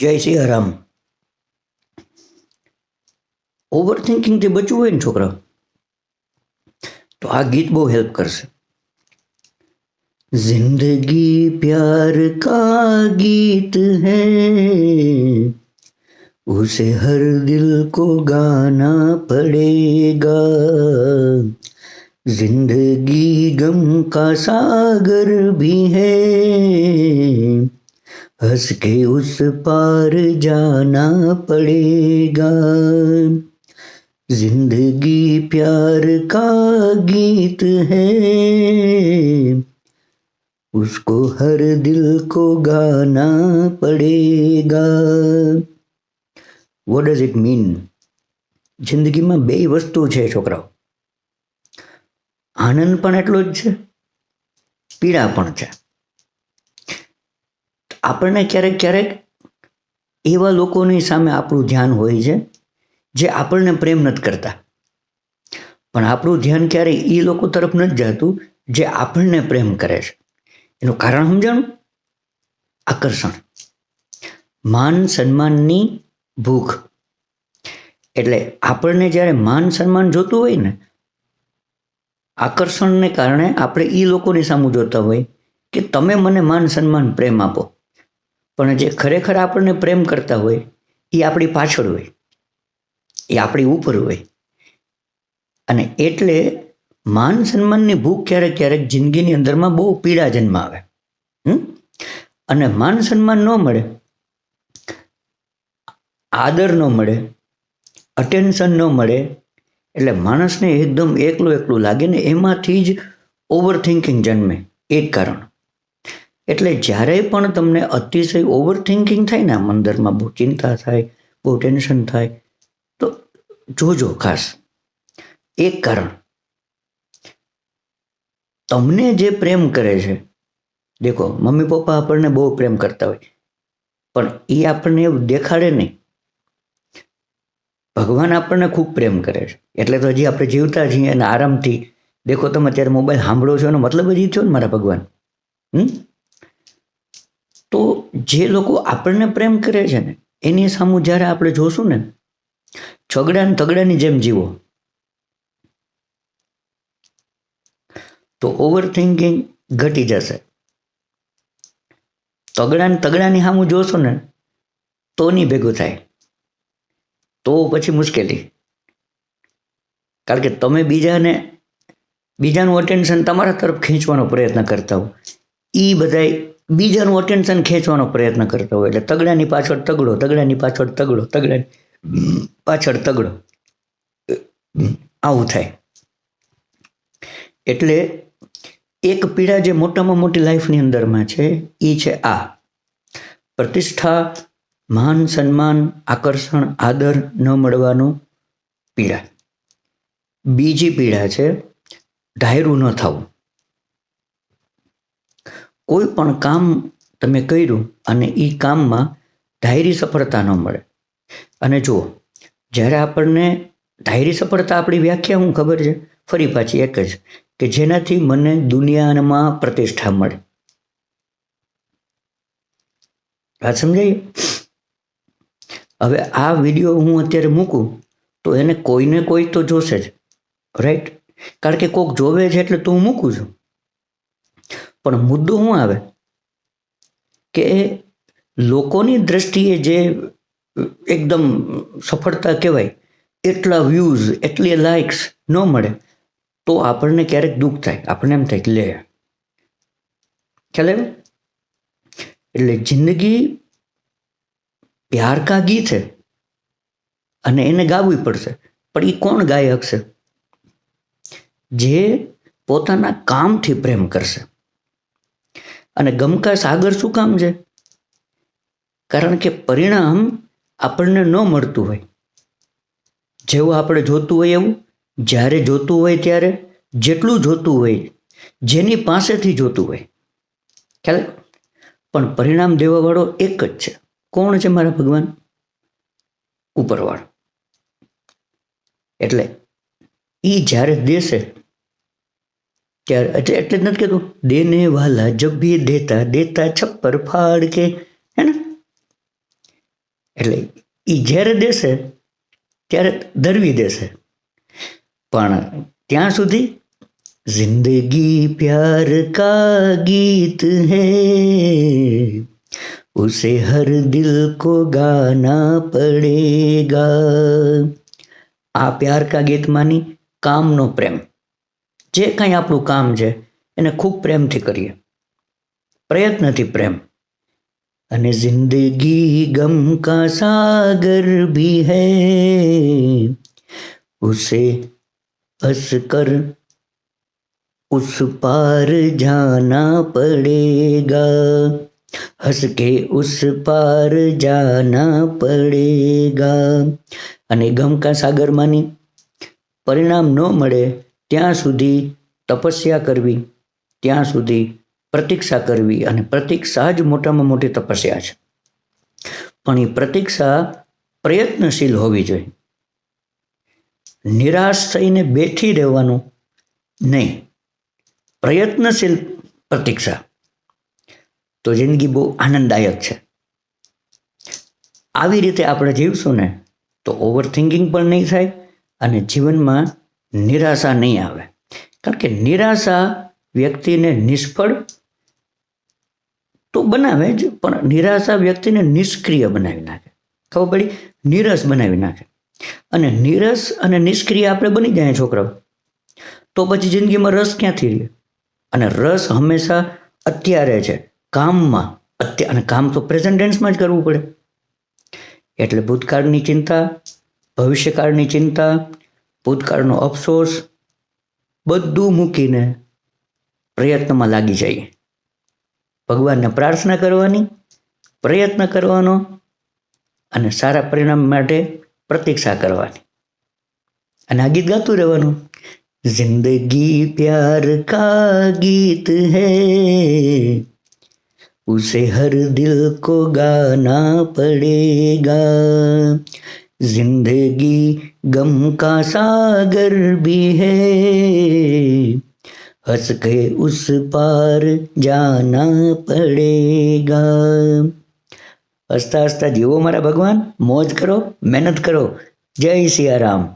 જય શ્રી રામ ઓવર થિંકિંગથી બચવું હોય ને છોકરા તો આ ગીત બહુ હેલ્પ કરશે जिंदगी प्यार का गीत है उसे हर दिल को गाना पड़ेगा जिंदगी गम का सागर भी है हंस के उस पार जाना पड़ेगा जिंदगी प्यार का गीत है उसको हर दिल को गाना पड़ेगा વોટ ડઝ ઇટ મીન જિંદગીમાં બે વસ્તુ છે છોકરાઓ આનંદ પણ એટલો જ છે પીડા પણ છે આપણને ક્યારેક ક્યારેક એવા લોકોની સામે આપણું ધ્યાન હોય છે, જે આપણને પ્રેમ નથી કરતા. પણ આપણું ધ્યાન ક્યારેય એ લોકો તરફ નથી જતું, જે આપણને પ્રેમ કરે છે. એનું કારણ સમજાણું? આકર્ષણ. માન સન્માનની ભૂખ. એટલે આપણને જ્યારે માન સન્માન જોતું હોય ને, આકર્ષણને કારણે આપણે એ લોકોની સામું જોતા હોય કે તમે મને માન સન્માન પ્રેમ આપો. પણ જે ખરેખર આપણને પ્રેમ કરતા હોય, એ આપણી પાછળ હોય, એ આપણી ઉપર હોય. અને એટલે માન સન્માનની ભૂખ ક્યારેક ક્યારેક જિંદગીની અંદરમાં બહુ પીડા જન્માવે અને માન સન્માન ન મળે, આદર ન મળે અટેન્શન ન મળે, એટલે માણસને એકદમ એકલું એકલું લાગે ને એમાંથી જ ઓવર થિંકિંગ જન્મે. એક કારણ. એટલે જ્યારે પણ તમને અતિશય ઓવર થિંકિંગ થાય ને આમ અંદરમાં બહુ ચિંતા થાય, બહુ ટેન્શન થાય, તો જોજો ખાસ. એક કારણ. તમને જે પ્રેમ કરે છે, દેખો, મમ્મી પપ્પા આપણને બહુ પ્રેમ કરતા હોય, પણ એ આપણને દેખાડે નહીં. ભગવાન આપણને ખૂબ પ્રેમ કરે છે. એટલે તો હજી આપણે જીવતા છીએ અને આરામથી, દેખો, તમે અત્યારે મોબાઈલ સાંભળો છો એનો મતલબ જ ઈ થયો ને મારા ભગવાન. હમ? તો જે લોકો આપણને પ્રેમ કરે છે ને, એની સામું જ્યારે આપણે જોશું ને છગડા ને તગડાની જેમ જીવો. તો ઓવર થિંકિંગ ઘટી જશે. તગડા ને તગડાની સામું જોશો ને, તો નહીં ભેગું થાય. તો પછી મુશ્કેલી. કારણ કે તમે બીજાને, બીજાનું અટેન્શન તમારા તરફ ખેંચવાનો પ્રયત્ન કરતા હો એ બધાય બીજાનું અટેન્શન ખેંચવાનો પ્રયત્ન કરતો હોય એટલે તગડાની પાછળ તગડો, તગડાની પાછળ તગડો, તગડાની પાછળ તગડો. આવું થાય. એટલે એક પીડા જે મોટામાં મોટી લાઈફની અંદરમાં છે એ છે આ. પ્રતિષ્ઠા, માન, સન્માન, આકર્ષણ, આદર ન મળવાનું પીડા. બીજી પીડા છે, ધાયરું ન થવું. કોઈ પણ કામ તમે કર્યું અને એ કામમાં ધાયરી સફળતા ન મળે. અને જુઓ, જ્યારે આપણને ધાયરી સફળતા આપણી વ્યાખ્યા હું ખબર છે? ફરી પાછી એક જ, કે જેનાથી મને દુનિયામાં પ્રતિષ્ઠા મળે. વાત સમજાય હવે આ વીડિયો હું અત્યારે મૂકું તો એને કોઈને કોઈ તો જોશે જ. રાઈટ કારણ કે કોઈક જોવે છે એટલે તો હું મૂકું છું. પણ મુદ્દો શું આવે? કે લોકોની દ્રષ્ટિએ જે એકદમ સફળતા કહેવાય, એટલા વ્યૂઝ એટલી લાઇક્સ ન મળે, તો આપણને ક્યારેક દુઃખ થાય. આપણને એમ થાય કે લે, ખ્યાલ આવ્યો? એટલે જિંદગી પ્યાર કા ગીત છે અને એને ગાવું પડશે. પણ એ કોણ ગાય શકશે જે પોતાના કામથી પ્રેમ કરશે. અને ગમકા સાગર શું કામ છે? કારણ કે પરિણામ આપણને ન મળતું હોય. જેવું આપણે જોતું હોય એવું, જ્યારે જોતું હોય ત્યારે જેટલું જોતું હોય, જેની પાસેથી જોતું હોય. ખ્યાલ? પણ પરિણામ દેવાવાળો એક જ છે. કોણ છે મારા ભગવાન? ઉપરવાળો. એટલે એ જ્યારે દેશે ત્યારે એટલે એટલે જ નથી કહેતું. દેને વાલા જબ દેતા દેતા છપ્પર ફાડ કે હે ને? એટલે એ જ્યારે દેશે, ત્યારે ધરવી દેશે. પણ ત્યાં સુધી જિંદગી પ્યાર કા ગીત હૈ? ઉસે હર દિલ કો ગાના પડેગા. આ પ્યાર કા ગીતમાંની કામનો પ્રેમ. જે કંઈ આપણું કામ છે એને ખૂબ પ્રેમથી કરીએ પ્રયત્નથી પ્રેમ અને જિંદગી ગમ કા સાગર ભી હૈ ઉસે હસ કર उस पार जाना पड़ेगा हंस के उस पार जाना पड़ेगा અને ગમકા સાગરમાંની પરિણામ ન મળે ત્યાં સુધી તપસ્યા કરવી, ત્યાં સુધી પ્રતીક્ષા કરવી અને પ્રતીક્ષા જ મોટામાં મોટી તપસ્યા છે. પણ એ પ્રતીક્ષા પ્રયત્નશીલ હોવી જોઈએ. નિરાશ થઈને બેઠી રહેવાનું નહીં. પ્રયત્નશીલ પ્રતીક્ષા. તો જિંદગી બહુ આનંદદાયક છે. આવી રીતે આપણે જીવશું ને, તો ઓવર થિંકિંગ પણ નહીં થાય અને જીવનમાં નિરાશા નહીં આવે. કારણ કે નિરાશા વ્યક્તિને નિષ્ફળ તો બનાવે જ, પણ નિરાશા વ્યક્તિને નિષ્ક્રિય બનાવી નાખે. ખબર પડી? નીરસ બનાવી નાખે. અને નીરસ અને નિષ્ક્રિય આપણે બની જાય છોકરાઓ. તો પછી જિંદગીમાં રસ ક્યાંથી રહે અને રસ હંમેશા અત્યારે છે, કામમાં અત્યારે. અને કામ તો પ્રેઝન્ટ ટેન્સમાં જ કરવું પડે. એટલે ભૂતકાળની ચિંતા, ભવિષ્યકાળની ચિંતા ભૂતકાળનો અફસોસ બધું મૂકીને પ્રયત્નમાં લાગી જઈએ ભગવાનને પ્રાર્થના કરવાની પ્રયત્ન કરવાનો અને સારા પરિણામ માટે પ્રતીક્ષા કરવાની અને આ ગીત ગાતું રહેવાનું जिंदगी प्यार का गीत है उसे हर दिल को गाना पड़ेगा जिंदगी गम का सागर भी है। हंस के उस पार जाना पड़ेगा। हंसता हंसता जीवो मारा भगवान, मौज करो, मेहनत करो। जय सिया राम।